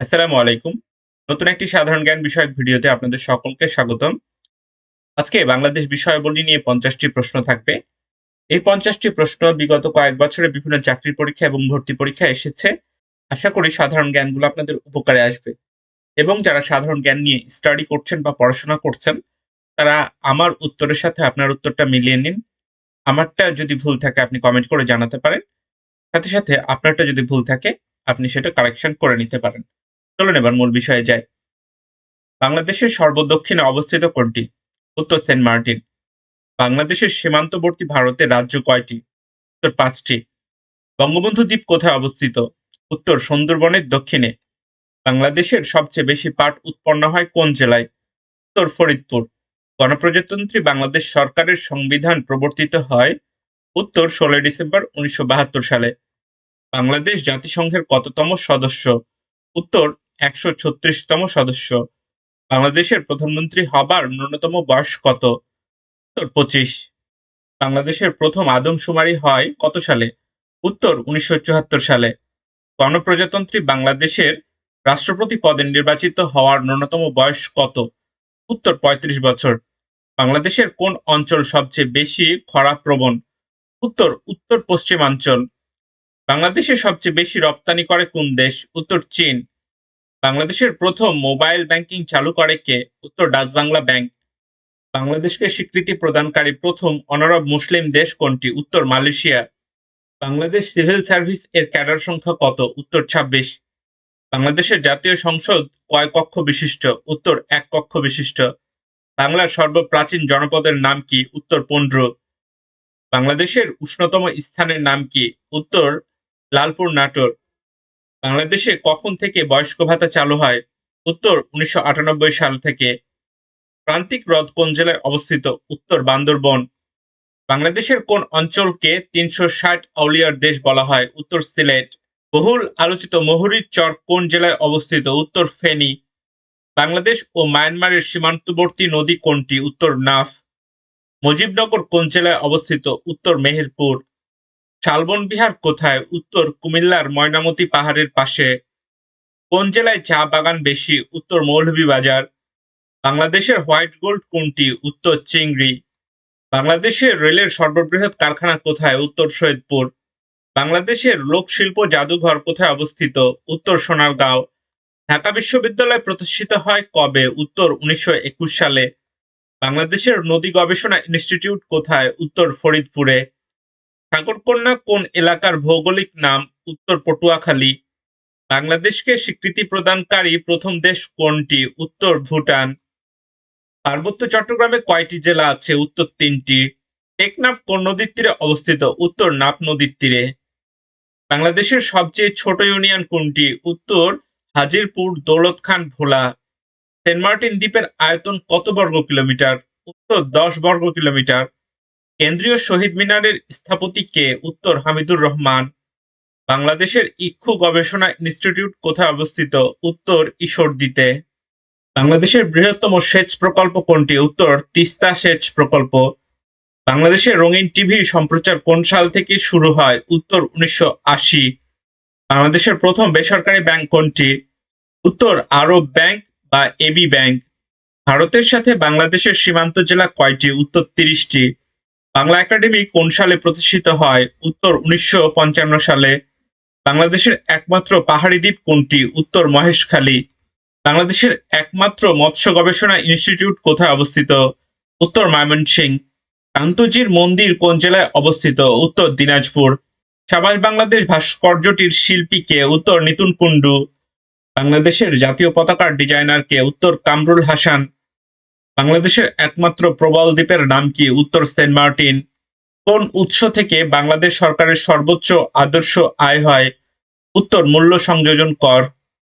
আসসালামু আলাইকুম। নতুন একটি সাধারণ জ্ঞান বিষয়ক ভিডিওতে আপনাদের সকলকে স্বাগতম। আজকে বাংলাদেশ বিষয়াবলী নিয়ে পঞ্চাশটি প্রশ্ন থাকবে। এই পঞ্চাশটি প্রশ্ন বিগত কয়েক বছরে বিভিন্ন চাকরির পরীক্ষা এবং ভর্তি পরীক্ষা এসেছে। আশা করি সাধারণ জ্ঞানগুলো আপনাদের উপকারে আসবে। এবং যারা সাধারণ জ্ঞান নিয়ে স্টাডি করছেন বা পড়াশোনা করছেন, তারা আমার উত্তরের সাথে আপনার উত্তরটা মিলিয়ে নিন। আমারটা যদি ভুল থাকে, আপনি কমেন্ট করে জানাতে পারেন। সাথে সাথে আপনারটা যদি ভুল থাকে, আপনি সেটা কারেকশন করে নিতে পারেন। চলুন এবার মূল বিষয়ে যাই। বাংলাদেশের সর্বদক্ষিণে অবস্থিত কোনটি? উত্তর সেন্ট মার্টিন। বাংলাদেশের সীমান্তবর্তী ভারতের রাজ্য কয়টি? উত্তর পাঁচটি। বঙ্গবন্ধু দ্বীপ কোথায় অবস্থিত? উত্তর সুন্দরবনের দক্ষিণে। বাংলাদেশের সবচেয়ে বেশি পাট উৎপন্ন হয় কোন জেলায়? উত্তর ফরিদপুর। গণপ্রজাতন্ত্রী বাংলাদেশ সরকারের সংবিধান প্রবর্তিত হয় উত্তর ষোলোই ডিসেম্বর উনিশশো বাহাত্তর সালে। বাংলাদেশ জাতিসংঘের কততম সদস্য? উত্তর একশো ছত্রিশতম সদস্য। বাংলাদেশের প্রধানমন্ত্রী হবার ন্যূনতম বয়স কত? উত্তর পঁচিশ। বাংলাদেশের প্রথম আদমশুমারি হয় কত সালে? উত্তর উনিশশো চুয়াত্তর সালে। গণপ্রজাতন্ত্রী বাংলাদেশের রাষ্ট্রপতি পদে নির্বাচিত হওয়ার ন্যূনতম বয়স কত? উত্তর ৩৫ বছর। বাংলাদেশের কোন অঞ্চল সবচেয়ে বেশি খরাপ্রবণ? উত্তর উত্তর পশ্চিমাঞ্চল। বাংলাদেশে সবচেয়ে বেশি রপ্তানি করে কোন দেশ? উত্তর চীন। বাংলাদেশের প্রথম মোবাইল ব্যাংকিং চালু করে কে? উত্তর, ডাচ বাংলা ব্যাংক। বাংলাদেশকে স্বীকৃতি প্রদানকারী প্রথম অনারব মুসলিম দেশ কোনটি? উত্তর, মালয়েশিয়া। বাংলাদেশ সিভিল সার্ভিস এর ক্যাডার সংখ্যা কত? উত্তর, ছাব্বিশ। বাংলাদেশের জাতীয় সংসদ কয় কক্ষ বিশিষ্ট? উত্তর, এক কক্ষ বিশিষ্ট। বাংলার সর্বপ্রাচীন জনপদের নাম কি? উত্তর পন্ড্র বাংলাদেশের উষ্ণতম স্থানের নাম কি? উত্তর, লালপুর, নাটোর। বাংলাদেশে কখন থেকে বয়স্ক ভাতা চালু হয়? উত্তর, উনিশশো আটানব্বই সাল থেকে। প্রান্তিক হ্রদ কোন জেলায় অবস্থিত? উত্তর, বান্দরবন। বাংলাদেশের কোন অঞ্চলকে তিনশো ষাট আউলিয়ার দেশ বলা হয়? উত্তর, সিলেট। বহুল আলোচিত মহুরীর চর কোন জেলায় অবস্থিত? উত্তর, ফেনী। বাংলাদেশ ও মায়ানমারের সীমান্তবর্তী নদী কোনটি? উত্তর, নাফ। মুজিবনগর কোন জেলায় অবস্থিত? উত্তর, মেহেরপুর। শালবন বিহার কোথায়? উত্তর কুমিল্লার ময়নামতি পাহাড়ের পাশে। কোন জেলায় চা বাগান বেশি? উত্তর মৌলভীবাজার। বাংলাদেশের হোয়াইট গোল্ড কোনটি? উত্তর চিংড়ি। বাংলাদেশের রেলের সর্ববৃহৎ কারখানা কোথায়? উত্তর সৈয়দপুর। বাংলাদেশের লোকশিল্প জাদুঘর কোথায় অবস্থিত? উত্তর সোনারগাঁও। ঢাকা বিশ্ববিদ্যালয় প্রতিষ্ঠিত হয় কবে? উত্তর উনিশশো একুশ সালে। বাংলাদেশের নদী গবেষণা ইনস্টিটিউট কোথায়? উত্তর ফরিদপুরে। সাগরকন্যা কোন এলাকার ভৌগোলিক নাম উত্তর পটুয়াখালী? বাংলাদেশকে স্বীকৃতি প্রদানকারী প্রথম দেশ কোনটি? উত্তর ভুটান। পার্বত্য চট্টগ্রামে কয়টি জেলা আছে? উত্তর তিনটি। টেকনাফ কোন নদীর তীরে অবস্থিত? উত্তর নাপ নদীর তীরে। বাংলাদেশের সবচেয়ে ছোট ইউনিয়ন কোনটি? উত্তর হাজিরপুর দৌলত খান ভোলা। সেন্ট মার্টিন দ্বীপের আয়তন কত বর্গ কিলোমিটার? উত্তর দশ বর্গ কিলোমিটার। কেন্দ্রীয় শহীদ মিনারের স্থপতি কে উত্তর হামিদুর রহমান, বাংলাদেশের ইক্ষু গবেষণা ইনস্টিটিউট কোথায় অবস্থিত? উত্তর ঈশ্বরদীতে। বাংলাদেশের বৃহত্তম সেচ প্রকল্প কোনটি? উত্তর তিস্তা সেচ প্রকল্প। বাংলাদেশের রঙিন টিভি সম্প্রচার কোন সাল থেকে শুরু হয়? উত্তর উনিশশো আশি। বাংলাদেশের প্রথম বেসরকারি ব্যাংক কোনটি? উত্তর আরব ব্যাংক বা এবি ব্যাংক। ভারতের সাথে বাংলাদেশের সীমান্ত জেলা কয়টি? উত্তর তিরিশটি। বাংলা একাডেমি কোন সালে প্রতিষ্ঠিত হয়? উত্তর উনিশশো পঞ্চান্ন সালে। বাংলাদেশের একমাত্র পাহাড়ি দ্বীপ কোনটি? উত্তর মহেশখালী। বাংলাদেশের একমাত্র মৎস্য গবেষণা ইনস্টিটিউট কোথায় অবস্থিত? উত্তর ময়মনসিংহ। কান্তজির মন্দির কোন জেলায় অবস্থিত? উত্তর দিনাজপুর। সাবাস বাংলাদেশ ভাস্কর্যটির শিল্পীকে উত্তর নিতুন কুণ্ডু। বাংলাদেশের জাতীয় পতাকার ডিজাইনার কে? উত্তর কামরুল হাসান। বাংলাদেশের একমাত্র প্রবাল দ্বীপের নাম কি? উত্তর সেন্ট মার্টিন। কোন উৎস থেকে বাংলাদেশ সরকারের সর্বোচ্চ আদর্শ আয় হয়? উত্তর, মূল্য সংযোজন কর।